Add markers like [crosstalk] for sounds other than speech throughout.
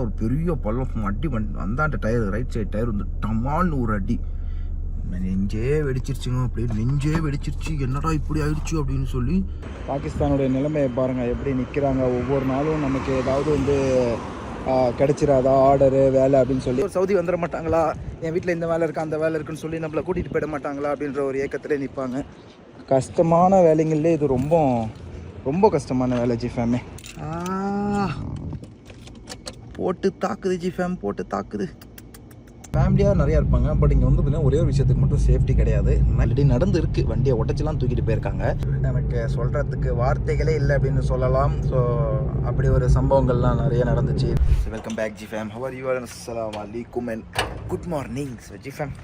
இடத்துல ஒரு பெரிய பள்ளம் அடி வந்து அந்தாண்ட டயர் ரைட் சைடு டயர் வந்து டமால்னு ஒரு அடி. நெஞ்சே வெடிச்சிருச்சுங்க அப்படியே நெஞ்சே வெடிச்சிருச்சு. என்னடா இப்படி ஆயிடுச்சு அப்படின்னு சொல்லி பாகிஸ்தானுடைய நிலைமையை பாருங்கள் எப்படி நிற்கிறாங்க ஒவ்வொரு நாளும் நமக்கு ஏதாவது வந்து ஆ, கிடைச்சிராதா ஆர்டரு வேலை அப்படின்னு சொல்லி. சவுதி வந்துட மாட்டாங்களா? என் வீட்டில் இந்த வேலை இருக்கு அந்த வேலை இருக்குன்னு சொல்லி நம்மளை கூட்டிகிட்டு போயிட மாட்டாங்களா அப்படின்ற ஒரு ஏக்கத்திலே நிற்பாங்க கஷ்டமான வேலைங்கள்லே இது ரொம்ப ரொம்ப கஷ்டமான வேலை ஜிஃபேமே போட்டு தாக்குது ஜி ஃபேம் போட்டு தாக்குது. ஃபேமிலியாக நிறையா இருப்பாங்க பட் இங்கே வந்து பார்த்தீங்கன்னா ஒரே ஒரு விஷயத்துக்கு மட்டும் சேஃப்டி கிடையாது. ஆல்ரெடி நடந்து இருக்கு வண்டியை உடச்செல்லாம் தூக்கிட்டு போயிருக்காங்க. எனக்கு சொல்கிறதுக்கு வார்த்தைகளே இல்லை அப்படின்னு சொல்லலாம். ஸோ அப்படி ஒரு சம்பவங்கள்லாம் நிறைய நடந்துச்சு. Welcome back G fam how are you அஸ்லாம் அலைக்கும் and good morning so G fam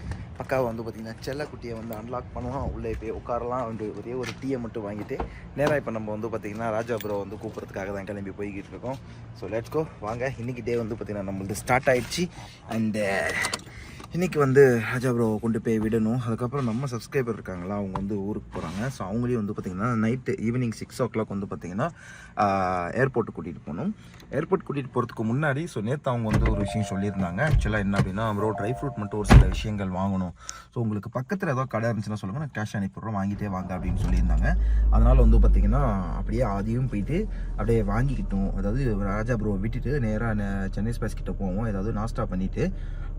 பக்காவை வந்து பார்த்திங்கன்னா செல்லக்குட்டியை வந்து அன்லாக் பண்ணுவோம். உள்ளே போய் உட்காரலாம் வந்து ஒரே ஒரு டீயை மட்டும் வாங்கிட்டு நேராக இப்போ நம்ம வந்து பார்த்திங்கன்னா ராஜாபுரம் வந்து கூப்பிட்றதுக்காக தான் கிளம்பி போய்கிட்டு இருக்கோம். ஸோ லெட்ஸ்கோ வாங்க. இன்றைக்கி டே வந்து பார்த்திங்கன்னா நம்மளுக்கு ஸ்டார்ட் ஆகிடுச்சு அண்டு இன்றைக்கி வந்து ராஜா ப்ரோ கொண்டு போய் விடணும். அதுக்கப்புறம் நம்ம சப்ஸ்கிரைபர் இருக்காங்களா அவங்க வந்து ஊருக்கு போகிறாங்க ஸோ அவங்களையும் வந்து பார்த்திங்கன்னா night evening six o'clock வந்து பார்த்திங்கன்னா ஏர்போர்ட்டு கூட்டிகிட்டு போகணும். ஏர்போர்ட் கூட்டிகிட்டு போகிறதுக்கு முன்னாடி ஸோ நேற்று அவங்க வந்து ஒரு விஷயம் சொல்லியிருந்தாங்க. ஆக்சுவலாக என்ன அப்படின்னா ப்ரோ ட்ரை ஃப்ரூட் மட்டும் ஒரு சில விஷயங்கள் வாங்கணும். ஸோ உங்களுக்கு பக்கத்தில் ஏதோ கடை இருந்துச்சுன்னா சொல்லுங்கள் நான் கேஷ் அனுப்பிடுறோம் வாங்கிட்டே வாங்க அப்படின்னு சொல்லியிருந்தாங்க. அதனால் வந்து பார்த்திங்கன்னா அப்படியே அதையும் போயிட்டு அப்படியே வாங்கிக்கிட்டோம். அதாவது ராஜா ப்ரோ விட்டுட்டு நேராக சென்னை ஸ்பேஸ் கிட்டே போவோம். ஏதாவது நாஸ்டா பண்ணிவிட்டு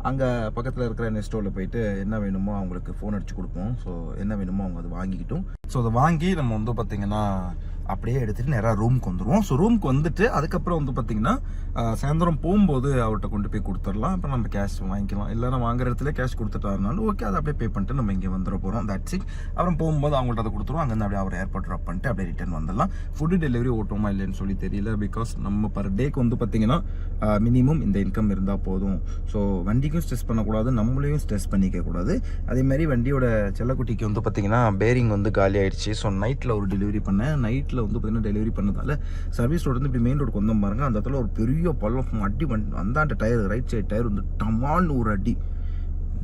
அங்கே பக்கத்தில் இருக்கிற நெஸ்டோவில் போயிட்டு என்ன வேணுமோ அவங்களுக்கு ஃபோன் அடிச்சு கொடுப்போம். ஸோ என்ன வேணுமோ அவங்க அதை வாங்கிக்கிட்டோம். ஸோ அதை வாங்கி நம்ம வந்து பார்த்திங்கன்னா அப்படியே எடுத்துகிட்டு நேராக ரூமுக்கு வந்துடுவோம் ஸோ ரூமுக்கு வந்துட்டு அதுக்கப்புறம் வந்து பார்த்திங்கன்னா சாயந்தரம் போகும்போது அவர்கிட்ட கொண்டு போய் கொடுத்துடலாம். அப்புறம் நம்ம கேஷ் வாங்கிக்கலாம். இல்லைன்னா வாங்குற இடத்துல கேஷ் கொடுத்துட்டாருனாலும் ஓகே அதை அப்படியே பே பண்ணிட்டு நம்ம இங்கே வந்துட போகிறோம் தட்ஸ் இட் அப்புறம் போகும்போது அவங்கள்ட்ட அதை கொடுத்துருவோம். அங்கேருந்து அப்படியே அவர் ஏர்போர்ட் ட்ராப் பண்ணிட்டு அப்படியே ரிட்டர்ன் வந்துடலாம். ஃபுட்டு டெலிவரி ஓட்டுமா இல்லைன்னு சொல்லி தெரியல. பிகாஸ் நம்ம பர் டேக்கு வந்து பார்த்திங்கன்னா மினிமம் இந்த இன்கம் இருந்தால் போதும். ஸோ வண்டிக்கும் ஸ்ட்ரெஸ் பண்ணக்கூடாது. நம்மளையும் ஸ்ட்ரெஸ் பண்ணிக்க கூடாது. அதே மாதிரி வண்டியோட செல்லக்குட்டிக்கு வந்து பார்த்திங்கன்னா பேரிங் வந்து காலி ஆயிடுச்சு. ஸோ நைட்டில் ஒரு டெலிவரி பண்ணேன். நைட்டில் வந்து பார்த்திங்கன்னா டெலிவரி பண்ணதால சர்வீஸ் ரோடு வந்து இப்படி மெயின் ரோடுக்கு வந்தோம் பாருங்க. அந்த இடத்துல ஒரு பெரிய பள்ளம் அடி வந்து அந்தாண்ட டயர் ரைட் சைடு டயர் வந்து டமால்னு ஒரு அடி.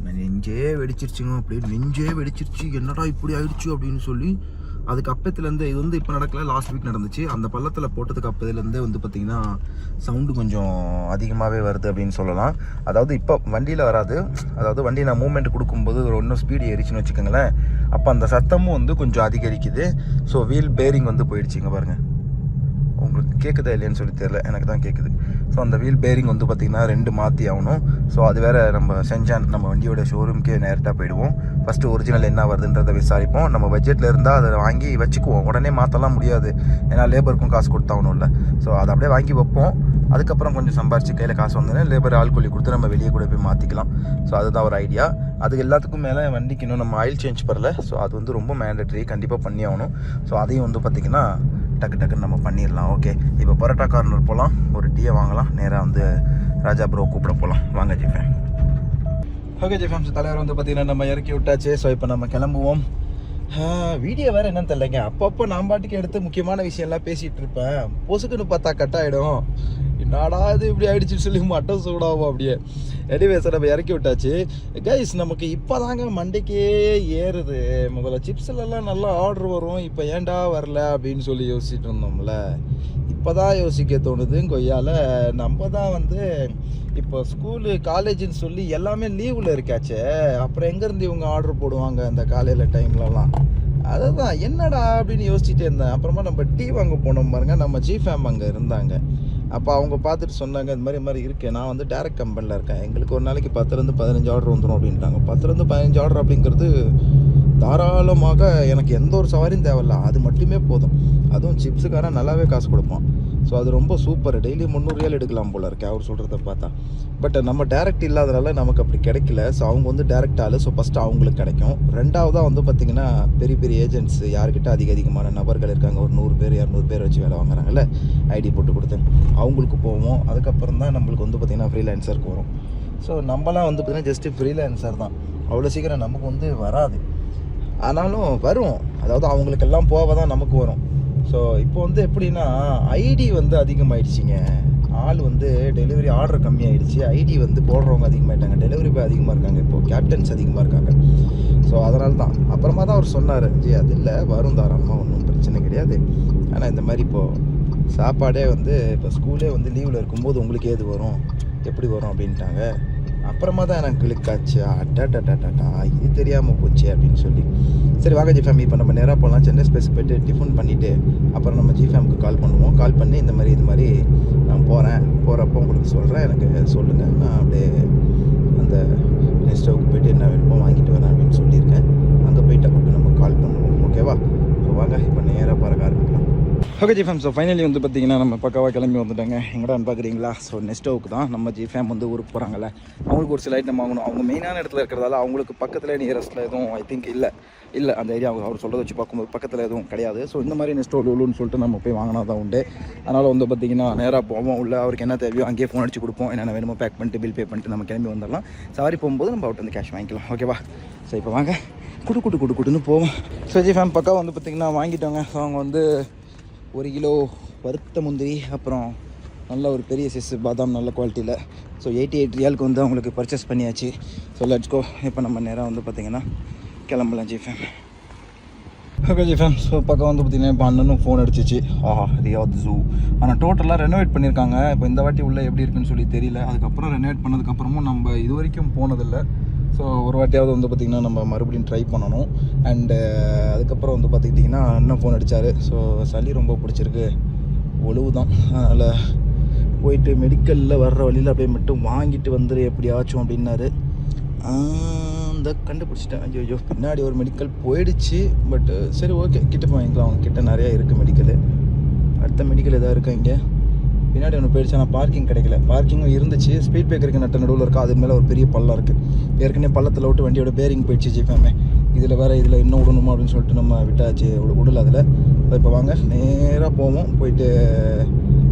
நெஞ்சே வெடிச்சிருச்சுங்க அப்படியே நெஞ்சே வெடிச்சிருச்சு. என்னடா இப்படி ஆயிடுச்சு அப்படின்னு சொல்லி அதுக்கு அப்பத்துலேருந்து இது வந்து இப்போ நடக்கல லாஸ்ட் வீக் நடந்துச்சு. அந்த பள்ளத்தில் போட்டதுக்கு அப்பத்துலேருந்தே வந்து பார்த்திங்கன்னா சவுண்டு கொஞ்சம் அதிகமாகவே வருது அப்படின்னு சொல்லலாம். அதாவது இப்போ வண்டியில் வராது. அதாவது வண்டி நான் மூவ்மெண்ட் கொடுக்கும்போது ஒரு இன்னும் ஸ்பீடு ஏறிச்சுன்னு வச்சுக்கோங்களேன். அப்போ அந்த சத்தமும் வந்து கொஞ்சம் அதிகரிக்குது. ஸோ வீல் பேரிங் வந்து போயிடுச்சுங்க பாருங்கள் உங்களுக்கு கேட்குதா இல்லையான்னு சொல்லி தெரில எனக்கு தான் கேட்குது ஸோ அந்த வீல் பேரிங் வந்து பார்த்திங்கன்னா ரெண்டு மாற்றி ஆகணும். ஸோ அது வேறு நம்ம செஞ்சான் நம்ம வண்டியோட ஷோரூம்க்கே நேரட்டாக போயிடுவோம். ஃபஸ்ட்டு ஒரிஜினல் என்ன வருதுன்றதை விசாரிப்போம். நம்ம பட்ஜெட்டில் இருந்தால் அதை வாங்கி வச்சுக்குவோம். உடனே மாற்றலாம் முடியாது. ஏன்னா லேபருக்கும் காசு கொடுத்தாகணும்ல ஸோ அதை அப்படியே வாங்கி வைப்போம். அதுக்கப்புறம் கொஞ்சம் சம்பாரிச்சு கையில் காசு வந்தோடனே லேபர் ஆள் கூலி கொடுத்து நம்ம வெளியே கூட போய் மாற்றிக்கலாம் ஸோ அதுதான் ஒரு ஐடியா அதுக்கு எல்லாத்துக்கும் மேலே வண்டிக்கு இன்னும் நம்ம ஆயில் சேஞ்ச் பண்ணல. ஸோ அது வந்து ரொம்ப மேண்டட்ரி கண்டிப்பாக பண்ணி ஆகணும். ஸோ அதையும் வந்து பார்த்திங்கன்னா டக்கு டக்குன்னு நம்ம பண்ணிடலாம். ஓகே இப்போ பரோட்டா கார்னர் போகலாம் ஒரு டீயை வாங்கலாம். நேராக வந்து ராஜா ப்ரோ கூப்பிட போகலாம் வாங்க ஜிஃபேன் ஓகே ஜிஃபேம்ஸ் தலைவர் வந்து பார்த்தீங்கன்னா நம்ம இறக்கி விட்டாச்சு. ஸோ இப்போ நம்ம கிளம்புவோம். வீடியோ வேறு என்னன்னு தெரியலங்க. அப்பப்போ நான் பாட்டுக்கு எடுத்து முக்கியமான விஷயம்லாம் பேசிகிட்டு இருப்பேன். பொசுக்குன்னு பார்த்தா கட் ஆகிடும் என்னடா இது இப்படி ஆயிடுச்சுன்னு சொல்லி மட்டும் சூடாகும் அப்படியே. எனிவே சார் நம்ம இறக்கி விட்டாச்சு. கைஸ் நமக்கு இப்போ தாங்க மண்டைக்கே ஏறுது. முதல்ல சிப்ஸ்லலாம் நல்லா ஆர்டர் வரும். இப்போ ஏன்டா வரல அப்படின்னு சொல்லி யோசிச்சுட்டு இருந்தோம்ல. இப்போ தான் யோசிக்க தோணுது கொய்யால. நம்ம தான் வந்து இப்போ ஸ்கூலு காலேஜுன்னு சொல்லி எல்லாமே லீவில் இருக்காச்சே. அப்புறம் எங்கேருந்து இவங்க ஆர்டர் போடுவாங்க அந்த காலையில் டைம்லலாம் அதுதான் என்னடா அப்படின்னு யோசிச்சுட்டே இருந்தேன். அப்புறமா நம்ம டீ வாங்க போனோம் பாருங்க. நம்ம ஜி ஃபேம் அங்கே இருந்தாங்க. அப்போ அவங்க பார்த்துட்டு சொன்னாங்க இந்த மாதிரி மாதிரி இருக்கேன் நான் வந்து டேரக்ட் கம்பெனியில் இருக்கேன். எங்களுக்கு ஒரு நாளைக்கு பத்துலேருந்து பதினஞ்சு ஆர்டர் வந்துடும் அப்படின்ட்டாங்க. பத்துலேருந்து பதினஞ்சு ஆர்டர் அப்படிங்கிறது தாராளமாக எனக்கு எந்த ஒரு சவாரியும் தேவையில்ல. அது மட்டுமே போதும். அதுவும் சிப்ஸுக்காரன் நல்லாவே காசு கொடுப்பான். ஸோ அது ரொம்ப சூப்பர் டெய்லி முந்நூறுரியால் எடுக்கலாம் போல இருக்கு அவர் சொல்கிறத பார்த்தா. பட் நம்ம டேரக்ட் இல்லாதனால நமக்கு அப்படி கிடைக்கல. ஸோ அவங்க வந்து டேரக்ட் ஆளு. ஸோ ஃபஸ்ட்டு அவங்களுக்கு கிடைக்கும். ரெண்டாவதாக வந்து பார்த்திங்கன்னா பெரிய பெரிய ஏஜென்ட்ஸ் யார்கிட்ட அதிக அதிகமான நபர்கள் இருக்காங்க? ஒரு நூறு பேர் இரநூறு பேர் வச்சு வேலை வாங்குறாங்கல்ல? ஐடி போட்டு கொடுத்தேன் அவங்களுக்கு போவோம். அதுக்கப்புறம் தான் நம்மளுக்கு வந்து பார்த்திங்கன்னா ஃப்ரீலான்சருக்கு வரும். ஸோ நம்மலாம் வந்து பார்த்திங்கன்னா ஜஸ்ட்டு ஃப்ரீலான்சர் தான். அவ்வளோ சீக்கிரம் நமக்கு வந்து வராது. ஆனாலும் வரும். அதாவது அவங்களுக்கெல்லாம் போக தான் நமக்கு வரும். ஸோ இப்போ வந்து எப்படின்னா ஐடி வந்து அதிகமாகிடுச்சிங்க ஆள் வந்து டெலிவரி ஆர்டர் கம்மியாயிடுச்சு. ஐடி வந்து போடுறவங்க அதிகமாயிட்டாங்க. டெலிவரி பாய் அதிகமாக இருக்காங்க இப்போது கேப்டன்ஸ் அதிகமாக இருக்காங்க. ஸோ அதனால தான் அப்புறமா தான் அவர் சொன்னார். ஜி அது இல்லை. வரும் தாராளமாக ஒன்றும் பிரச்சனை கிடையாது. ஆனால் இந்த மாதிரி இப்போது சாப்பாடே வந்து இப்போ ஸ்கூலே வந்து லீவில் இருக்கும்போது உங்களுக்கு ஏது வரும்? எப்படி வரும்? அப்படின்ட்டாங்க. அப்புறமா தான் எனக்கு கிளிக்காச்சு. அட்டாட்டாட்டாட்டா இது தெரியாமல் போச்சு அப்படின்னு சொல்லி. சரி வாங்க ஜிஃபேம் இப்போ நம்ம நேராக போகலாம். சென்னை ஸ்பேஸ் போயிட்டு டிஃபன் பண்ணிவிட்டு அப்புறம் நம்ம ஜிஃபேமுக்கு கால் பண்ணுவோம். கால் பண்ணி இந்த மாதிரி இது மாதிரி நான் போகிறேன் போகிறப்போ உங்களுக்கு சொல்கிறேன் எனக்கு சொல்லுங்கள் நான் அப்படியே அந்த நெக்ஸ்ட் போயிட்டு என்ன வேணுமோ வாங்கிட்டு வரேன் அப்படின்னு சொல்லியிருக்கேன். அங்கே போயிட்டு அப்போ நம்ம கால் பண்ணுவோம். ஓகேவா ஸோ வாங்க இப்போ நேராக பறக்க ஆரம்பிக்கலாம் okay G fam so finally வந்து பார்த்தீங்கன்னா நம்ம பக்காவாக கிளம்பி வந்துட்டாங்க. எங்கடான்னு பார்க்குறீங்களா ஸோ நெக்ஸ்டோவுக்கு தான் நம்ம ஜி ஃபேம் வந்து ஊருக்கு போகிறாங்கல்ல அவங்களுக்கு ஒரு சில ஐட்டம் வாங்கணும். அவங்க மெயினான இடத்துல இருக்கிறதால அவங்களுக்கு பக்கத்தில் நியரஸ்ட்டில் எதுவும் ஐ திங்க் இல்லை. இல்லை அந்த ஏரியா அவர் சொல்கிறத வச்சு பார்க்கும்போது பக்கத்தில் எதுவும் கிடையாது. ஸோ இந்த மாதிரி நெக்ஸ்ட் லூலுன்னு சொல்லிட்டு நம்ம போய் வாங்கினா தான் உண்டு. அதனால் வந்து பார்த்தீங்கன்னா நேராக போவோம். உள்ள அவருக்கு என்ன தேவையோ அங்கேயே ஃபோன் அடிச்சு கொடுப்போம். என்னென்ன வேணுமோ பேக் பண்ணிட்டு பில் பே பண்ணிட்டு நம்ம கிளம்பி வந்துடலாம். சவாரி போகும்போது நம்ம அவர்கிட்ட வந்து கேஷ் வாங்கிக்கலாம். ஓகேவா ஸோ இப்போ வாங்க. குடு குடு குடு குடுன்னு போவோம். ஸோ ஜி ஃபேம் பக்கம் வந்து பார்த்திங்கன்னா வாங்கிட்டோங்க. ஸோ அவங்க வந்து ஒரு கிலோ வறுத்த முந்திரி அப்புறம் நல்ல ஒரு பெரிய சைஸ் பாதாம் நல்ல குவாலிட்டியில் ஸோ எயிட்டி எயிட் ரியாலுக்கு வந்து அவங்களுக்கு பர்ச்சேஸ் பண்ணியாச்சு. ஸோ லெட்ஸ் கோ இப்போ நம்ம நேராக வந்து பார்த்திங்கன்னா கிளம்பலாம் ஜிஃபேம் ஓகே ஜிஃபேம் ஸோ பக்கம் வந்து பார்த்திங்கன்னா இப்போ அண்ணனும் ஃபோன் அடிச்சிச்சு. ஆஹா ரியாத் ஜூ ஆனால் டோட்டலாக ரெனோவேட் பண்ணியிருக்காங்க. இப்போ இந்த வாட்டி உள்ளே எப்படி இருக்குன்னு சொல்லி தெரியல. அதுக்கப்புறம் ரெனோவேட் பண்ணதுக்கப்புறமும் நம்ம இது வரைக்கும் போனதில்லை. ஸோ ஒரு வாட்டியாவது வந்து பார்த்திங்கன்னா நம்ம மறுபடியும் ட்ரை பண்ணணும். அண்டு uh, அதுக்கப்புறம் வந்து பார்த்துக்கிட்டிங்கன்னா அண்ணன் ஃபோன் அடித்தார் ஸோ சளி ரொம்ப பிடிச்சிருக்கு. ஒழுவு தான் அதனால் போயிட்டு மெடிக்கலில் வர்ற வழியில் அப்படியே மட்டும் வாங்கிட்டு வந்துரு எப்படியாச்சும் அப்படின்னாரு. அந்த கண்டுபிடிச்சிட்டேன். ஐயோ ஐயோ பின்னாடி ஒரு மெடிக்கல் போயிடுச்சு. பட்டு சரி ஓகே கிட்ட போய் வாங்கிக்கலாம். அவங்க கிட்ட நிறையா இருக்குது மெடிக்கலு அடுத்த மெடிக்கல் எதாவது இருக்கா இங்கே? பின்னாடி ஒன்று போயிடுச்சு ஆனால் பார்க்கிங் கிடைக்கல. பார்க்கிங்கும் இருந்துச்சு. ஸ்பீட் பிரேக்கருக்கு நட்ட நடுவில் இருக்கா? அது மேலே ஒரு பெரிய பள்ளம் இருக்குது ஏற்கனவே பள்ளத்தில் விட்டு வண்டியோட பேரிங் போயிடுச்சு ஜிஃபேமே இதில் வேறு இதில் இன்னும் விடணுமா அப்படின்னு சொல்லிட்டு நம்ம விட்டாச்சு விட- விடல அதில். இப்போ வாங்க. நேராக போவோம். போயிட்டு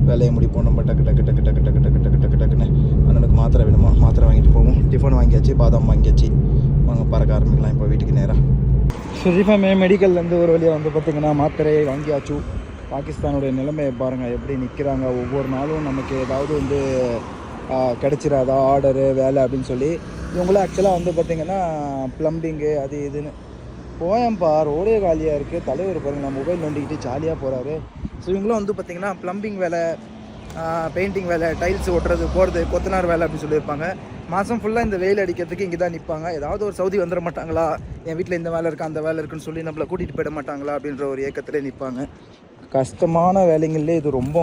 வேலையை முடிப்போம். நம்ம டக்கு டக்கு டக்கு டக்கு டக்கு டக்கு டக்கு டக்கு டக்குன்னு அண்ணனுக்கு மாத்திரை வேணுமா? மாத்திரை வாங்கிட்டு போவோம். டிஃபன் வாங்கியாச்சு பாதாம் வாங்கியாச்சு. வாங்க பறக்க ஆரம்பிக்கலாம் இப்போ வீட்டுக்கு நேராக சுஜிஃபாமே மெடிக்கல்லேருந்து ஒரு வழியாக வந்து பார்த்திங்கன்னா மாத்திரையை வாங்கியாச்சு. பாகிஸ்தானுடைய நிலைமையை பாருங்கள் எப்படி நிற்கிறாங்க ஒவ்வொரு நாளும் நமக்கு ஏதாவது வந்து கிடச்சிடாதா ஆர்டரு வேலை அப்படின்னு சொல்லி இவங்களும் ஆக்சுவலாக வந்து பார்த்திங்கன்னா ப்ளம்பிங்கு அது இதுன்னு. போயம்பா ரோடே காலியாக இருக்குது தலைவர் பாருங்கள் நான் மொபைல் நோண்டிக்கிட்டு ஜாலியாக போகிறாரு ஸோ இவங்களும் வந்து பார்த்திங்கன்னா ப்ளம்பிங் வேலை பெயிண்டிங் வேலை டைல்ஸ் ஒட்டுறது போகிறது கொத்தனார் வேலை அப்படின்னு சொல்லியிருப்பாங்க. மாதம் ஃபுல்லாக இந்த வெயில் அடிக்கிறதுக்கு இங்கே தான் நிற்பாங்க ஏதாவது ஒரு சவுதி வந்துட மாட்டாங்களா? என் வீட்டில் இந்த வேலை இருக்கா அந்த வேலை இருக்குன்னு சொல்லி நம்மளை கூட்டிகிட்டு போயிட மாட்டாங்களா? அப்படின்ற ஒரு ஏக்கத்திலே நிற்பாங்க கஷ்டமான வேலைங்கள்லே இது ரொம்ப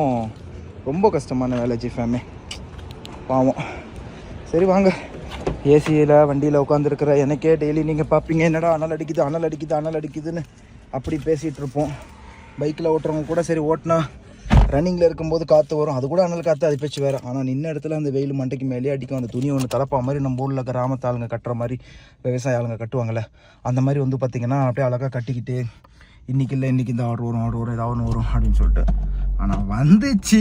ரொம்ப கஷ்டமான வேலை ஜிஃபேமே பாவம். சரி வாங்க. ஏசியில் வண்டியில் உட்காந்துருக்கிற எனக்கே டெய்லி நீங்கள் பார்ப்பீங்க என்னடா அனல் அடிக்குது அனல் அடிக்குது அனல் அடிக்குதுன்னு அப்படி பேசிகிட்டு இருப்போம். பைக்கில் ஓட்டுறவங்க கூட சரி ஓட்டினா ரன்னிங்கில் இருக்கும்போது காற்று வரும். அது கூட அனல் காற்று அது பேச்சு வேறு. ஆனால் நின்ன இடத்துல அந்த வெயில் மண்டைக்கு மேலே அடிக்கும். அந்த துணி ஒன்று தலப்பா மாதிரி நம்ம ஊரில் கிராமத்து ஆளுங்க கட்டுற மாதிரி விவசாய ஆளுங்க கட்டுவாங்கள்ல அந்த மாதிரி வந்து பார்த்திங்கன்னா அப்படியே அழகாக கட்டிக்கிட்டு இன்றைக்கி இல்லை இன்றைக்கி இந்த ஆர்டர் வரும் ஆர்டர் வரும் ஏதாவது ஒன்று வரும் அப்படின்னு சொல்லிட்டு. ஆனால் வந்துச்சு.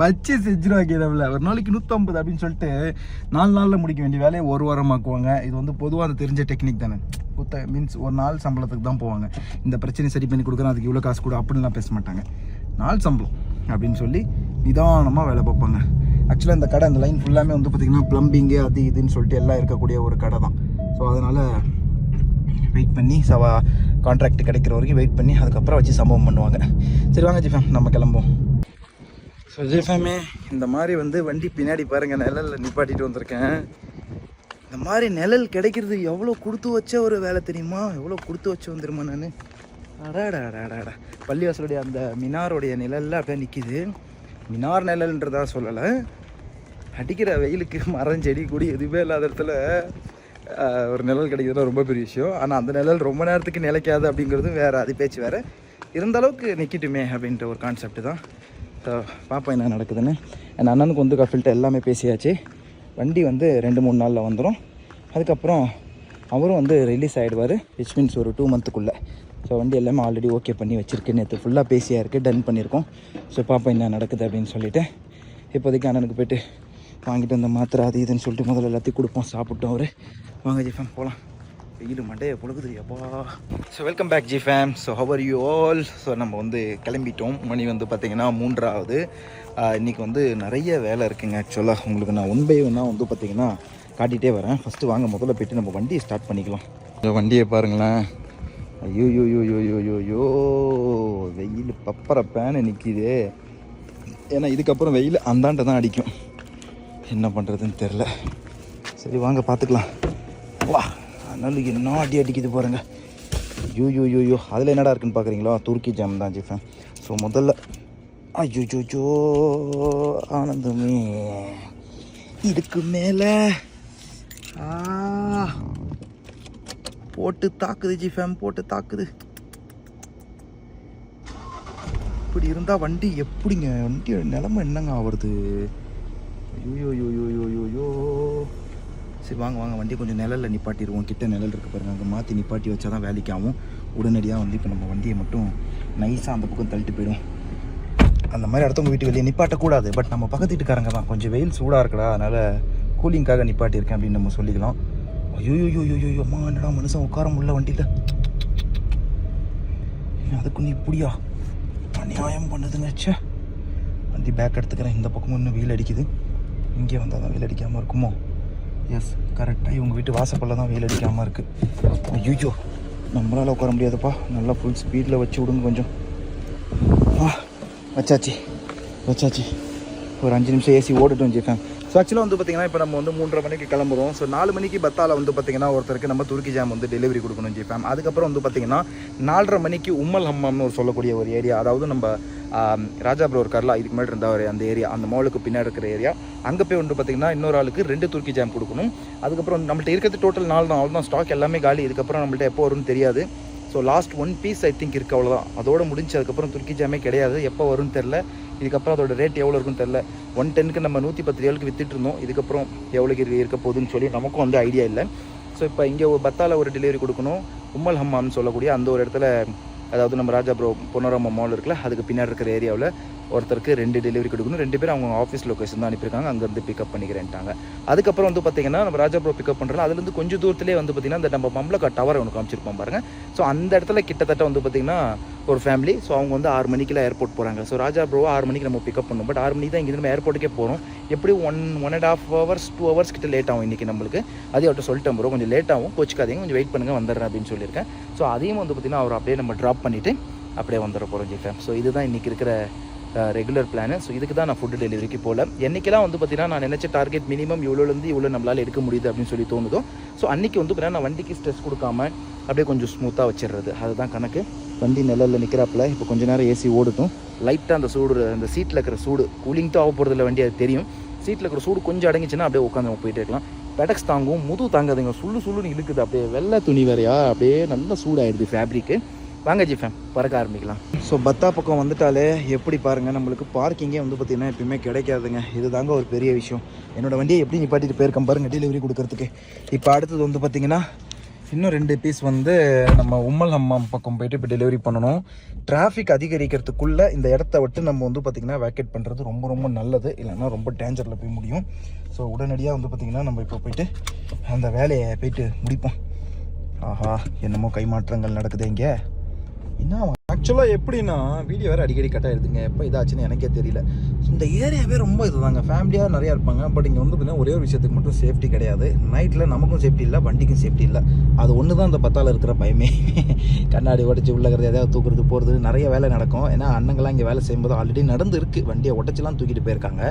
வச்சு செஞ்சிருவாங்க நம்மள ஒரு நாளைக்கு நூற்றம்பது அப்படின்னு சொல்லிட்டு நாலு நாளில் முடிக்க வேண்டிய வேலையை ஒரு வாரமாக்குவாங்க இது வந்து பொதுவாக அந்த தெரிஞ்ச டெக்னிக் தானே. குத்த மீன்ஸ் ஒரு நாள் சம்பளத்துக்கு தான் போவாங்க. இந்த பிரச்சனையை சரி பண்ணி கொடுக்குறேன் அதுக்கு இவ்வளோ காசு கூட அப்படின்லாம் பேச மாட்டாங்க. நாள் சம்பளம் அப்படின்னு சொல்லி நிதானமாக வேலை பார்ப்பாங்க. ஆக்சுவலாக இந்த கடை அந்த லைன் ஃபுல்லாமே வந்து பார்த்திங்கன்னா ப்ளம்பிங்கு அது இதுன்னு சொல்லிட்டு எல்லாம் இருக்கக்கூடிய ஒரு கடை தான். ஸோ அதனால் வெயிட் பண்ணி சவா கான்ட்ராக்ட் கிடைக்கிற வரைக்கும் வெயிட் பண்ணி அதுக்கப்புறம் வச்சு சம்பவம் பண்ணுவாங்க. சரி வாங்க ஜிஃபேம் நம்ம கிளம்புவோம். ஸோ ஜிஃபேமே இந்த மாதிரி வந்து வண்டி பின்னாடி பாருங்கள் நிழலில் நிப்பாட்டிட்டு வந்திருக்கேன். இந்த மாதிரி நிழல் கிடைக்கிறது எவ்வளோ கொடுத்து வச்ச ஒரு வேலை தெரியுமா? எவ்வளோ கொடுத்து வச்சு வந்துருமா நான்? அடாடாடாடாடா பள்ளிவாசலுடைய அந்த மினாருடைய நிழலில் அப்படியே நிற்கிது மினார் நிழல்ன்றதா சொல்லலை. அடிக்கிற வெயிலுக்கு மரம் செடி கொடி எதுவுமே இல்லாத இடத்துல ஒரு நிழல் கிடைக்கிறதுனா ரொம்ப பெரிய விஷயம். ஆனால் அந்த நிழல் ரொம்ப நேரத்துக்கு நிலைக்காது அப்படிங்கிறதும் வேறு அது பேச்சு வேறு. இருந்த அளவுக்கு நிற்கட்டுமே அப்படின்ற ஒரு கான்செப்ட் தான். ஸோ பார்ப்போம் என்ன நடக்குதுன்னு. என் அண்ணனுக்கு வந்து கஃபில்ட்ட எல்லாமே பேசியாச்சு. வண்டி வந்து ரெண்டு மூணு நாளில் வந்துடும் அதுக்கப்புறம் அவரும் வந்து ரிலீஸ் ஆகிடுவார் விச் மீன்ஸ் ஒரு டூ மந்த்துக்குள்ளே ஸோ வண்டி எல்லாமே ஆல்ரெடி ஓகே பண்ணி வச்சுருக்கு. நேற்று ஃபுல்லாக பேசியாக இருக்குது டன் பண்ணியிருக்கோம் ஸோ பார்ப்போம் என்ன நடக்குது அப்படின்னு சொல்லிவிட்டு இப்போதைக்கு அண்ணனுக்கு போயிட்டு வாங்கிட்டு வந்த மாத்திரை அது இதுன்னு சொல்லிட்டு முதல்ல எல்லாத்தையும் கொடுப்போம். சாப்பிட்டோம் அவர். வாங்க ஜிஃபேம் போகலாம் வெயில் மண்டையை பொழுகுது அப்பா. So welcome back G fam so how are you all so நம்ம வந்து கிளம்பிட்டோம். மணி வந்து பார்த்திங்கன்னா மூன்றாவது. இன்றைக்கி இன்னைக்கு வந்து நிறைய வேலை இருக்குங்க ஆக்சுவலாக உங்களுக்கு நான் ஒன் பை ஒன்னாக வந்து பார்த்திங்கன்னா காட்டிகிட்டே வரேன். ஃபஸ்ட்டு வாங்க முதல்ல போயிட்டு நம்ம வண்டியை ஸ்டார்ட் பண்ணிக்கலாம். இந்த வண்டியை பாருங்களேன். ஐயோ யோ யோ யோ யோ யோ யோ வெயில் பப்பரை பேனு நிற்கிது ஏன்னா இதுக்கப்புறம் வெயில் அந்தாண்ட தான் அடிக்கும். என்ன பண்ணுறதுன்னு தெரில சரி வாங்க பார்த்துக்கலாம். வா அதனால என்ன அடி அடிக்குது பாருங்க. ஐயோ யோ யோ யோ அதில் என்னடா இருக்குன்னு பார்க்குறீங்களா துருக்கி ஜாம் தான் ஜிஃபேன் ஸோ முதல்ல ஐயோ ஜோ ஜோ ஆனந்தமே. இதுக்கு மேலே ஆ போட்டு தாக்குது ஜிஃபேம் போட்டு தாக்குது. இப்படி இருந்தால் வண்டி எப்படிங்க? வண்டி நிலமை என்னங்க ஆகுறது ஐயோ யோ யோ யோ யோ சரி வாங்க வாங்க. வண்டி கொஞ்சம் நிழலில் நிப்பாட்டிடுவோம். கிட்ட நிழல் இருக்கு பாருங்க. அங்கே மாற்றி நிப்பாட்டி வச்சா தான் வேலைக்கு ஆகும். உடனடியாக வந்து இப்போ நம்ம வண்டியை மட்டும் நைஸாக அந்த பக்கம் தள்ளிட்டு போயிடும் அந்த மாதிரி அடுத்தவங்க வீட்டு வெளியே நிப்பாட்டக்கூடாது. பட் நம்ம பக்கத்து வீட்டுக்காரங்க தான். கொஞ்சம் வெயில் சூடாக இருக்கடா. அதனால் கூலிங்காக நிப்பாட்டியிருக்கேன் அப்படின்னு நம்ம சொல்லிக்கலாம். ஐயோ யோ யோ யோ அம்மா என்னடா மனுஷன் உட்கார முடியல வண்டியில்? அதுக்கு நீ இப்படியா? அநியாயம் பண்ணுதுங்க. ச்சே. வண்டி பேக் எடுத்துக்கிறேன். இந்த பக்கம் இன்னும் வெயில் அடிக்குது. இங்கே வந்தால் தான் வெயில் அடிக்காமல் இருக்குமோ? எஸ் கரெக்டாக இவங்க வீட்டு வாசப்பல்ல தான் வெயில் அடிக்காமல் இருக்குது ஐயோ நம்மளால் உட்கார முடியாதுப்பா. நல்லா ஃபுல் ஸ்பீடில் வச்சு விடுங்க கொஞ்சம். ஆ வச்சாச்சு. வச்சாச்சு. ஒரு அஞ்சு நிமிஷம் ஏசி ஓடிட்டு வந்துருக்காங்க ஸோ ஆக்சுவலாக வந்து பார்த்திங்கன்னா இப்போ நம்ம வந்து மூன்றரை மணிக்கு கிளம்புறோம். ஸோ நாலு மணிக்கு பத்தால வந்து பார்த்தீங்கன்னா ஒருத்தருக்கு நம்ம துருக்கி ஜாம் வந்து டெலிவரி கொடுக்கணும் ஜிஃபேம் அதுக்கப்புறம் வந்து பார்த்திங்கன்னா நாலரை மணிக்கு உம்மல் ஹம்மாம்னு ஒரு சொல்லக்கூடிய ஒரு ஏரியா அதாவது நம்ம ஆம், ராஜாபுரம் இருக்கார்ல இதுக்கு முன்னாடி இருந்த ஒரு அந்த ஏரியா அந்த மாலுக்கு பின்னாடி இருக்கிற ஏரியா அங்கே போய் வந்து பார்த்தீங்கன்னா இன்னொரு ஆளுக்கு ரெண்டு துருக்கி ஜாம் கொடுக்கணும். அதுக்கப்புறம் நம்மள்ட்ட இருக்கிறது டோட்டல் நாலு தான் அவ்வளோதான் ஸ்டாக் எல்லாமே காலி. இதுக்கப்புறம் நம்மள்ட்ட எப்போ வரும்னு தெரியாது. So last one piece I think இருக்குது அவ்வளோதான் அதோட முடிஞ்சு அதுக்கப்புறம் துருக்கி ஜாமே கிடையாது. எப்போ வரும்னு தெரில இதுக்கப்புறம் அதோட ரேட் எவ்வளோ இருக்குன்னு தெரில ஒன் டென்னுக்கு நம்ம நூற்றி பத்து ரியாலுக்கு வித்துட்டு இருந்தோம் இதுக்கப்புறம் எவ்வளோக்கு இருக்க போகுதுன்னு சொல்லி நமக்கும் வந்து ஐடியா இல்லை. ஸோ இப்போ இங்கே ஒரு பத்தால ஒரு டெலிவரி கொடுக்கணும். உம்மல் ஹம்மான்னு சொல்லக்கூடிய அந்த ஒரு இடத்துல அதாவது நம்ம ராஜா ப்ரோ பொன்னராம மால் இருக்குல்ல அதுக்கு பின்னாடி இருக்கிற ஏரியாவில் ஒருத்தருக்கு ரெண்டு டெலிவரி கொடுக்கணும். ரெண்டு பேரும் அவங்க ஆஃபீஸ் லொக்கேஷன் தான் அனுப்பியிருக்காங்க. அங்கேருந்து பிக்கப் பண்ணிக்கிறேன்ட்டாங்க. அதுக்கப்புறம் வந்து பார்த்தீங்கன்னா நம்ம ராஜா ப்ரோ பிக்கப் பண்ணுறோம் அதுலேருந்து கொஞ்சம் தூரத்திலே வந்து பார்த்தீங்கன்னா இந்த நம்ம மம்லக்கா டவர் ஒன்று காமிச்சிருப்போம் பாருங்க. ஸோ அந்த இடத்துல கிட்டத்தட்ட வந்து பார்த்தீங்கன்னா ஒரு ஃபேமிலி ஸோ அவங்க வந்து ஆறு மணிக்கெல்லாம் ஏர்போர்ட் போகிறாங்க ஸோ ராஜா ப்ரோவை ஆறு மணிக்கு நம்ம பிக்கப் பண்ணோம் பட் ஆறு மணிக்கு தான் இங்கேருந்து நம்ம ஏர்போர்ட்டுக்கே போகிறோம் எப்படி one one and half hours two hours கிட்ட லேட் ஆகும் இன்றைக்கி நம்மளுக்கு. அதே அவர்கிட்ட சொல்லிட்டேன் ப்ரோ கொஞ்சம் லேட் ஆகும். கோச்சிக்காதீங்க கொஞ்சம் வெயிட் பண்ணுங்கள் வந்துடுறேன் அப்படின்னு சொல்லியிருக்கேன். ஸோ அதையும் வந்து பார்த்தீங்கன்னா அவர் அப்படியே நம்ம ட்ராப் பண்ணிவிட்டு அப்படியே வந்துட போகிறோம் ஜிஃபேம் ஸோ இதுதான் இன்றைக்கி இருக்கிற ரெகுலர் பிளானு ஸோ இதுக்கு தான் நான் ஃபுட்டு டெலிவரிக்கு போகல என்றைக்கெல்லாம் வந்து பார்த்தீங்கன்னா நான் நினச்ச டார்கெட் மினிமம் இவ்வளோலேருந்து இவ்வளோ நம்மளால் எடுக்க முடியுது அப்படின்னு சொல்லி தோணுதோ ஸோ அன்றைக்கி வந்து பார்த்தீங்கன்னா நான் வண்டிக்கு ஸ்ட்ரெஸ் கொடுக்காம அப்படியே கொஞ்சம் ஸ்மூத்தாக வச்சிடுறது அதுதான் கணக்கு. வண்டி நிழலில் நிற்கிறாப்புல இப்போ கொஞ்ச நேரம் ஏசி ஓடட்டும். லைட்டாக அந்த சூடு அந்த சீட்டில் இருக்கிற சூடு கூலிங் தான் ஆக போகிறதுல வண்டி அது தெரியும். சீட்டில் இருக்கிற சூடு கொஞ்சம் அடங்கிச்சுன்னா அப்படியே உட்காந்து நம்ம போயிட்டே இருக்கலாம். பெடக்ஸ் தாங்கும் முது தாங்காதுங்க. சுள்ளு சுள்ளுன்னு இழுக்குது. அப்படியே வெள்ளை துணி வேறையா? அப்படியே நல்ல சூடாயிடுது ஃபேப்ரிக்கு வாங்க ஜிஃபேம் பறக்க ஆரம்பிக்கலாம். ஸோ பத்தா பக்கம் வந்துட்டாலே எப்படி பாருங்கள் நம்மளுக்கு பார்க்கிங்கே வந்து பார்த்திங்கன்னா எப்பயுமே கிடைக்காதுங்க. இது தாங்க ஒரு பெரிய விஷயம். என்னோடய வண்டியை எப்படி நிப்பாட்டிட்டு போயிருக்கேன் பாருங்க டெலிவரி கொடுக்கறதுக்கு. இப்போ அடுத்தது வந்து பார்த்திங்கன்னா இன்னும் ரெண்டு பீஸ் வந்து நம்ம உம்மல் ஹம்மாம் பக்கம் போயிட்டு இப்போ டெலிவரி பண்ணணும். டிராஃபிக் அதிகரிக்கிறதுக்குள்ளே இந்த இடத்த விட்டு நம்ம வந்து பார்த்திங்கன்னா வேக்கேட் பண்ணுறது ரொம்ப ரொம்ப நல்லது. இல்லைன்னா ரொம்ப டேஞ்சரில் போய் முடியும். ஸோ உடனடியாக வந்து பார்த்திங்கன்னா நம்ம இப்போ போயிட்டு அந்த வேலையை போயிட்டு முடிப்போம். ஆஹா என்னமோ கைமாற்றங்கள் நடக்குது இங்கே. என்ன ஆக்சுவலாக எப்படின்னா வீடியோ வேறு அடிக்கடி கட் ஆயிடுதுங்க எப்போ இதாச்சுன்னு எனக்கே தெரியல. இந்த ஏரியாவே ரொம்ப இதுதாங்க. ஃபேமிலியாக நிறையா இருப்பாங்க. பட் இங்கே வந்து பார்த்தீங்கன்னா ஒரே ஒரு விஷயத்துக்கு மட்டும் சேஃப்டி கிடையாது. நைட்டில் நமக்கும் சேஃப்டி இல்லை வண்டிக்கும் சேஃப்டி இல்லை. அது ஒன்று தான் அந்த பத்தால இருக்கிற பயமே. கண்ணாடி உடச்சி உள்ளகிறது எதாவது தூக்குறது போகிறது நிறைய வேலை நடக்கும். ஏன்னா அண்ணங்கள்லாம் இங்கே வேலை செய்யும்போது ஆல்ரெடி நடந்து இருக்குது வண்டியை உடச்சிலாம் தூக்கிட்டு போயிருக்காங்க.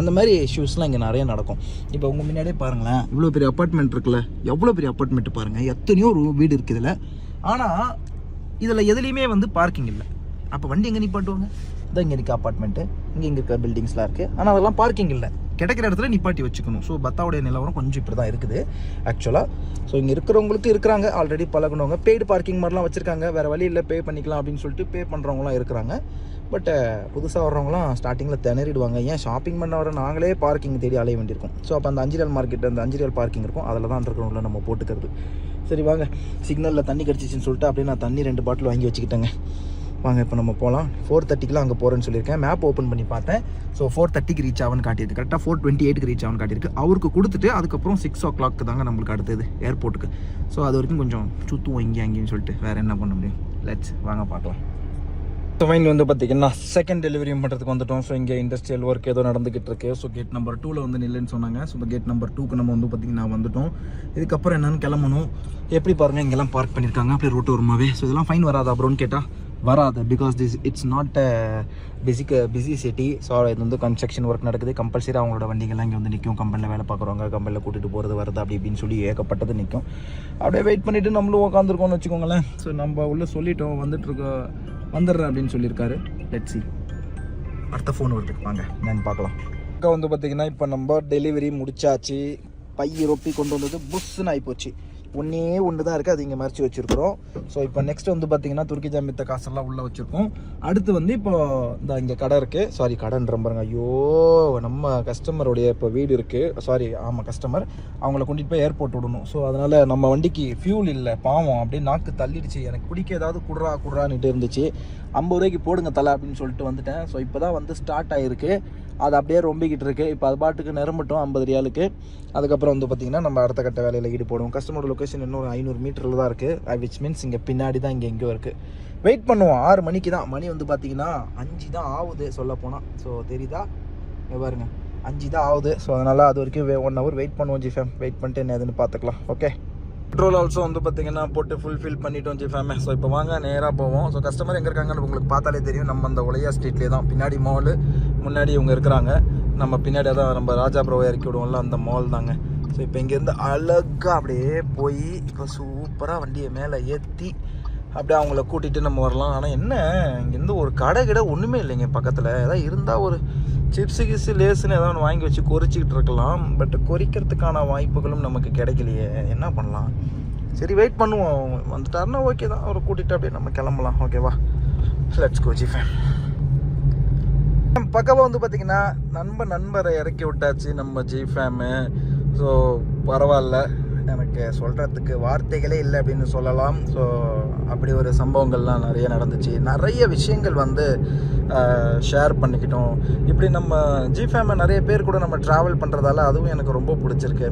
அந்த மாதிரி இஷ்யூஸ்லாம் இங்கே நிறைய நடக்கும். இப்போ உங்கள் முன்னாடியே பாருங்களேன். இவ்வளோ பெரிய அப்பார்ட்மெண்ட் இருக்குல்ல. எவ்வளோ பெரிய அப்பார்ட்மெண்ட் பாருங்கள் எத்தனையோ ஒரு வீடு இருக்குது இதில். ஆனால் இதில் எதுலேயுமே வந்து பார்க்கிங் இல்லை. அப்போ வண்டி எங்கே நிப்பாட்டுவாங்க? இதான் இங்கே இருக்க அப்பார்ட்மெண்ட்டு இங்கே இங்கே இருக்க பில்டிங்ஸ்லாம் இருக்குது ஆனால் அதெல்லாம் பார்க்கிங் இல்லை. கிடைக்கிற இடத்துல நிப்பாட்டி வச்சுக்கணும். ஸோ பத்தாவுடைய நிலவரம் கொஞ்சம் இப்படி தான் இருக்குது ஆக்சுவலாக ஸோ இங்கே இருக்கிறவங்களுக்கு இருக்கிறாங்க. ஆல்ரெடி பழகுனவங்க. பெய்டு பார்க்கிங் மாதிரிலாம் வச்சுருக்காங்க. வேறு வழி இல்லை. பே பண்ணிக்கலாம் அப்படின்னு சொல்லிட்டு பே பண்ணுறவங்களாம் இருக்கிறாங்க. பட் புதுசாக வர்றவங்களாம் ஸ்டார்டிங்கில் திணறிடுவாங்க. ஏன்? ஷாப்பிங் பண்ண வர நாங்களே பார்க்கிங் தேடி அலைய வேண்டியிருக்கும். ஸோ அப்போ அந்த அஞ்சிரியல் மார்க்கெட் அந்த அஞ்சிரியல் பார்க்கிங் இருக்கும். அதில் தான் இருக்கிறவங்கள நம்ம போட்டுக்கிறது. சரி வாங்க. சிக்னலில் தண்ணி கிடச்சிச்சின்னு சொல்லிட்டு அப்படியே நான் தண்ணி ரெண்டு பாட்டில் வாங்கி வச்சுக்கிட்டேங்க. வாங்க இப்போ நம்ம போகலாம் ஃபோர் தேர்ட்டிக்கெலாம் அங்கே போகிறேன்னு சொல்லியிருக்கேன். மேப் ஓப்பன் பண்ணி பார்த்தேன். ஸோ ஃபோர் தேர்ட்டிக்கு ரீச் ஆகும்னு காட்டியிருக்கு. கரெக்டாக ஃபோர் டுவெண்ட்டி எயிட்டுக்கு ரீச் ஆகும்னு காட்டியிருக்கு. அவருக்கு கொடுத்துட்டு அதுக்கப்புறம் சிக்ஸ் ஓ கிளாக்கு தாங்க நம்மளுக்கு அடுத்தது ஏர்போர்ட்டுக்கு ஸோ அது வரைக்கும் கொஞ்சம் சுற்றுவோம் இங்கே அங்கேயும் சொல்லிட்டு. வேறு என்ன பண்ண முடியும்? லெட்ஸ் வாங்க பார்க்கலாம். ஸோ ஃபைன் வந்து பார்த்தீங்கன்னா செகண்ட் டெலிவரியும் பண்ணுறதுக்கு வந்துட்டோம். ஸோ இங்கே இண்டஸ்ட்ரியல் ஒர்க் ஏதோ நடந்துகிட்டு இருக்கு. ஸோ கேட் நம்பர் டூவில் வந்து நில்லுன்னு சொன்னாங்க. ஸோ கேட் நம்பர் டூக்கு நம்ம வந்து பார்த்தீங்கன்னா வந்துட்டோம். இதுக்கப்புறம் என்னென்னு கிளம்பணும். எப்படி பாருங்கள் இங்கெல்லாம் பார்க் பண்ணியிருக்காங்க அப்படியே ரோட்டு வருமாவே ஸோ இதெல்லாம் ஃபைன் வராதா அப்புறம்னு கேட்டால் வராது. Because this it's not busy busy city so இது வந்து கன்ஸ்ட்ரக்ஷன் ஒர்க் நடக்குது. கம்பல்சரி அவங்களோட வண்டிகள்லாம் இங்கே வந்து நிற்கும் கம்பெனியில் வேலை பார்க்குறவங்க கம்பெனியில் கூட்டிகிட்டு போகிறது வருது அப்படி இப்படின்னு சொல்லி ஏகப்பட்டது நிற்கும் அப்படியே வெயிட் பண்ணிவிட்டு நம்மளும் உட்காந்துருக்கோம்னு வச்சுக்கோங்களேன். ஸோ நம்ம உள்ளே சொல்லிட்டோம் வந்துட்டுருக்க வந்துடுறேன் அப்படின்னு சொல்லியிருக்காரு. லெட் சி அடுத்த ஃபோன் வருது. வாங்க நான் பார்க்கலாம். இப்போ வந்து பார்த்திங்கன்னா இப்போ நம்ம டெலிவரி முடிச்சாச்சு. பையை ரொப்பி கொண்டு வந்தது புஷ்ஷுன்னு ஆகிப்போச்சு ஒன்றே ஒன்று தான் இருக்குது அது இங்கே மறைச்சி வச்சுருக்குறோம். ஸோ இப்போ நெக்ஸ்ட் வந்து பார்த்தீங்கன்னா துருக்கி ஜாமித்த காசெல்லாம் உள்ளே வச்சுருக்கோம். அடுத்து வந்து இப்போ இந்த இங்கே கடை இருக்குது சாரி கடைன்ற பாருங்க. ஐயோ நம்ம கஸ்டமருடைய இப்போ வீடு இருக்குது சாரி ஆமாம் கஸ்டமர் அவங்கள கொண்டுட்டு போய் ஏர்போர்ட் விடணும். ஸோ அதனால் நம்ம வண்டிக்கு ஃபியூல் இல்லை பாவம். அப்படியே நாக்கு தள்ளிடுச்சு. எனக்கு பிடிக்க ஏதாவது குடுறா குடுறான்னுட்டு இருந்துச்சு. ஐம்பது ரூபாய்க்கு போடுங்க தலை அப்படின்னு சொல்லிட்டு வந்துட்டேன். ஸோ இப்போ தான் வந்து ஸ்டார்ட் ஆகிருக்கு அது அப்படியே ரொம்பிக்கிட்டு இருக்கு. இப்போ அது பாட்டுக்கு நிரம்பட்டும் ஐம்பது ரியாலுக்கு. அதுக்கப்புறம் வந்து பார்த்திங்கன்னா நம்ம அடுத்த கட்ட வேலையில் ஈடுபடுவோம் கஸ்டமரோட லொக்கேஷன் இன்னொரு ஐநூறு மீட்டரில் தான் இருக்குது விச் uh, மீன்ஸ் இங்கே பின்னாடி தான் இங்கே எங்கேயோ இருக்குது வெயிட் பண்ணுவோம். ஆறு மணிக்கு தான். மணி வந்து பார்த்திங்கன்னா அஞ்சு தான் ஆகுது சொல்ல போனால் ஸோ தெரியுதா? பாருங்க. அஞ்சு தான் ஆகுது ஸோ அதனால் அது வரைக்கும் ஒன் ஹவர் வெயிட் பண்ணுவோம் ஜிஃபேம் வெயிட் பண்ணிட்டு என்ன ஏதுன்னு பார்த்துக்கலாம் ஓகே பெட்ரோல் ஆல்சோ வந்து பார்த்தீங்கன்னா போட்டு ஃபுல்ஃபில் பண்ணிட்டோம் ஜிஃபேமே ஸோ இப்போ வாங்க நேராக போவோம். ஸோ கஸ்டமர் எங்கே இருக்காங்கன்னு உங்களுக்கு பார்த்தாலே தெரியும். நம்ம அந்த உலையா ஸ்ட்ரீட்லேயே தான். பின்னாடி மால் முன்னாடி இவங்க இருக்கிறாங்க. நம்ம பின்னாடி தான் நம்ம ராஜா ப்ரோவை இறக்கி விடுவோம்ல அந்த மால் தாங்க. ஸோ இப்போ இங்கேருந்து அழகாக அப்படியே போய் இப்போ சூப்பராக வண்டியை மேலே ஏற்றி அப்படியே அவங்கள கூட்டிகிட்டு நம்ம வரலாம். ஆனால் என்ன? இங்கேருந்து ஒரு கடை கிட ஒன்றுமே இல்லைங்க பக்கத்தில். ஏதாவது இருந்தால் ஒரு சிப்ஸு கிப்ஸு லேஸுன்னு ஏதாவது ஒன்று வாங்கி வச்சு கொறிச்சிக்கிட்டு இருக்கலாம். பட் கொறிக்கிறதுக்கான வாய்ப்புகளும் நமக்கு கிடைக்கலையே. என்ன பண்ணலாம்? சரி வெயிட் பண்ணுவோம். வந்துட்டாருன்னா ஓகே தான். அவரை கூட்டிகிட்டு அப்படியே நம்ம கிளம்பலாம். ஓகேவா லெட்ஸ் கோ ஜிஃபேன் பக்கமாக வந்து பார்த்தீங்கன்னா நண்ப நண்பரை இறக்கி விட்டாச்சு நம்ம ஜி ஃபேமு ஸோ பரவாயில்ல. எனக்கு சொல்கிறதுக்கு வார்த்தைகளே இல்லை அப்படின்னு சொல்லலாம். ஸோ அப்படி ஒரு சம்பவங்கள்லாம் நிறைய நடந்துச்சு. நிறைய விஷயங்கள் வந்து ஷேர் பண்ணிக்கிட்டோம். இப்படி நம்ம ஜி ஃபேமை நிறைய பேர் கூட நம்ம ட்ராவல் பண்ணுறதால அதுவும் எனக்கு ரொம்ப பிடிச்சிருக்கு.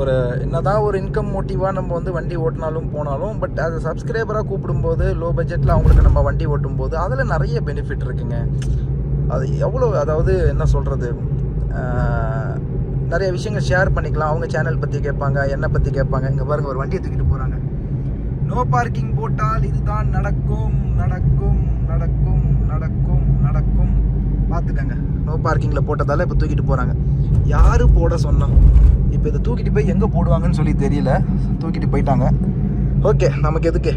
ஒரு என்னதான் ஒரு இன்கம் மோட்டிவாக நம்ம வந்து வண்டி ஓட்டினாலும் போனாலும் பட் அது சப்ஸ்கிரைபராக கூப்பிடும்போது லோ பட்ஜெட்டில் அவங்களுக்கு நம்ம வண்டி ஓட்டும் போது அதில் நிறைய பெனிஃபிட் இருக்குங்க. அது எவ்வளோ அதாவது என்ன சொல்கிறது நிறைய விஷயங்கள் ஷேர் பண்ணிக்கலாம். அவங்க சேனல் பற்றி கேட்பாங்க என்னை பற்றி கேட்பாங்க. இங்கே பாருங்கள் ஒரு வண்டியை தூக்கிட்டு போகிறாங்க நோ பார்க்கிங் போட்டால் இதுதான் நடக்கும் நடக்கும் நடக்கும் நடக்கும் நடக்கும். பார்த்துக்கங்க. நோ பார்க்கிங்கில் போட்டதால் இப்போ தூக்கிட்டு போகிறாங்க யார் போட சொன்னோம் இப்போ இதை தூக்கிட்டு போய் எங்கே போடுவாங்கன்னு சொல்லி தெரியல. தூக்கிட்டு போயிட்டாங்க. ஓகே நமக்கு எதுக்கு?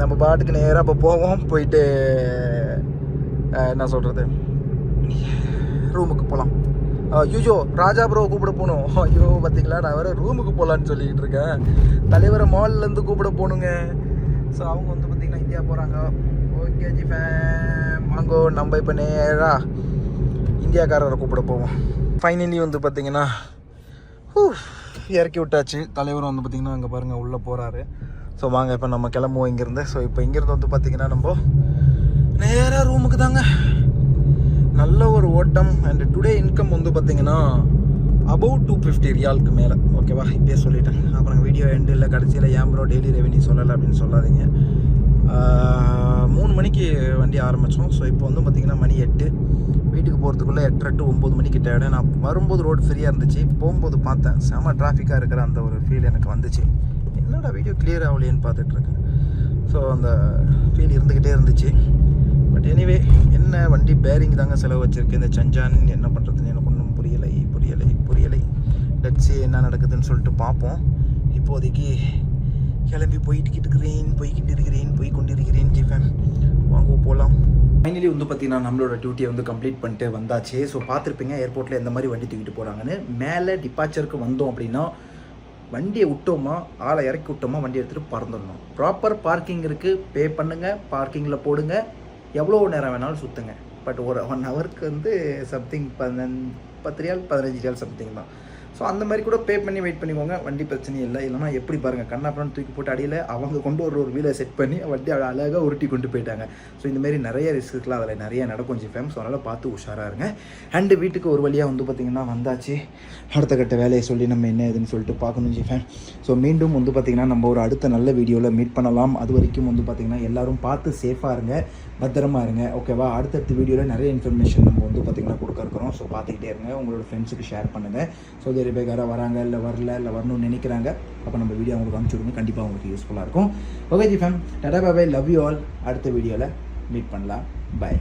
நம்ம பாட்டுக்கு நேராக இப்போ போவோம். போயிட்டு என்ன சொல்கிறது ரூமுக்கு போகலாம் ஐயோ ராஜா ப்ரோ கூப்பிட போகணும். [laughs] ஐயோ பார்த்தீங்களா நான் வேறு ரூமுக்கு போகலான்னு சொல்லிக்கிட்டு இருக்கேன். தலைவரை மால்லேருந்து கூப்பிட போகணுங்க. ஸோ அவங்க வந்து பார்த்திங்கன்னா இந்தியா போகிறாங்க ஓகே ஜி ஃபேம் வாங்கோ நம்ம இப்போ நேராக இந்தியாக்காரரை கூப்பிட போவோம். ஃபைனலி வந்து பார்த்திங்கன்னா இறக்கி விட்டாச்சு. தலைவர் வந்து பார்த்திங்கன்னா அங்கே பாருங்கள் உள்ளே போகிறாரு ஸோ வாங்க இப்போ நம்ம கிளம்புவோம் இங்கேருந்து. ஸோ இப்போ இங்கேருந்து வந்து பார்த்திங்கன்னா நம்ம நேராக ரூமுக்கு தாங்க. நல்ல ஒரு ஓட்டம் அண்ட் டுடே இன்கம் வந்து பார்த்தீங்கன்னா அபவுட் டூ ஃபிஃப்டி ரியாலுக்கு மேலே. ஓகேவா இப்பயே சொல்லிட்டேன். அப்புறம் வீடியோ எண்டு இல்லை கடைசியில் ஏன் ப்ரோ டெய்லி ரெவன்யூ சொல்லலை? அப்படின்னு சொல்லாதீங்க. மூணு மணிக்கு வண்டி ஆரம்பித்தோம் ஸோ இப்போ வந்து பார்த்திங்கன்னா மணி எட்டு. வீட்டுக்கு போகிறதுக்குள்ளே எட்டரை டு ஒம்பது மணிக்கு டயர்டு நான் வரும்போது ரோடு ஃப்ரீயாக இருந்துச்சு. போகும்போது பார்த்தேன். செம டிராஃபிக்காக இருக்கிற அந்த ஒரு ஃபீல் எனக்கு வந்துச்சு. என்னடா வீடியோ கிளியர் ஆகலையேன்னு பார்த்துட்ருக்கேன் ஸோ அந்த ஃபீல் இருந்துக்கிட்டே இருந்துச்சு. பட் எனிவே என்ன வண்டி பேரிங் தாங்க செலவு வச்சிருக்கு. இந்த சஞ்சான் என்ன பண்ணுறதுன்னு எனக்கு ஒன்றும் புரியலை புரியலை புரியலை. லட்சி என்ன நடக்குதுன்னு சொல்லிட்டு பார்ப்போம். இப்போதைக்கு கிளம்பி போயிட்டு இருக்கிறேன் போய்கிட்டு இருக்கிறேன் போய் கொண்டிருக்கிறேன் ஜிஃபேம் வாங்க போகலாம் ஃபைனலி வந்து பார்த்தீங்கன்னா நம்மளோட டியூட்டியை வந்து கம்ப்ளீட் பண்ணிட்டு வந்தாச்சு. ஸோ பார்த்துருப்பீங்க ஏர்போர்ட்டில் எந்த மாதிரி வண்டி தூக்கிட்டு போகிறாங்கன்னு மேலே டிபார்ச்சருக்கு வந்தோம் அப்படின்னா வண்டியை விட்டோமா ஆளை இறக்கி விட்டோமா வண்டி எடுத்துகிட்டு பறந்துடணும். ப்ராப்பர் பார்க்கிங் இருக்குது பே பண்ணுங்கள் பார்க்கிங்கில் போடுங்க. எவ்வளோ நேரம் வேணாலும் சுற்றுங்க பட் ஒரு ஒன் ஹவருக்கு வந்து சம்திங் பதினஞ்சு பத்து ரியால் பதினஞ்சு ரியால் சம்திங் தான். ஸோ அந்த மாதிரி கூட பே பண்ணி வெயிட் பண்ணிக்கோங்க. வண்டி பிரச்சனையும் இல்லை. இல்லைனா எப்படி பாருங்கள் கண்ணாப்பணம் தூக்கி போட்டு அடியில் அவங்க கொண்டு வர ஒரு வீலை செட் பண்ணி வண்டி அழகாக உருட்டி கொண்டு போயிட்டாங்க. ஸோ இந்த மாதிரி நிறைய ரிஸ்க்குலாம் அதில் நிறைய நடக்கும். ஜிஃபேம் ஸோ அதனால் பார்த்து உஷாராக இருங்க. அண்டு வீட்டுக்கு ஒரு வழியாக வந்து பார்த்திங்கன்னா வந்தாச்சு. அடுத்த கட்ட வேலையை சொல்லி நம்ம என்ன ஏதுன்னு சொல்லிட்டு பார்க்கணும் ஜிஃபேம் ஸோ மீண்டும் வந்து பார்த்திங்கன்னா நம்ம ஒரு அடுத்த நல்ல வீடியோவில் மீட் பண்ணலாம். அது வரைக்கும் வந்து பார்த்திங்கன்னா எல்லோரும் பார்த்து சேஃபாக இருங்க. பத்திரமா இருங்க ஓகேவா அடுத்தடுத்த வீடியோவில் நிறைய இன்ஃபர்மேஷன் நம்ம வந்து பார்த்திங்கன்னா கொடுக்க இருக்கிறோம். ஸோ பார்த்துக்கிட்டே இருங்க. உங்களோட ஃப்ரெண்ட்ஸுக்கு ஷேர் பண்ணுங்கள் ஸோ இதே பேக்கார வராங்க இல்லை வரல இல்லை வரணும்னு நினைக்கிறாங்க அப்போ நம்ம வீடியோ அவங்களுக்கு அனுப்பிச்சு கண்டிப்பாக உங்களுக்கு யூஸ்ஃபுல்லாக இருக்கும். ஓகே ஜி ஃபேம் டடா பாபாய் லவ் யூ ஆல் அடுத்த வீடியோவில் மீட் பண்ணலாம். பை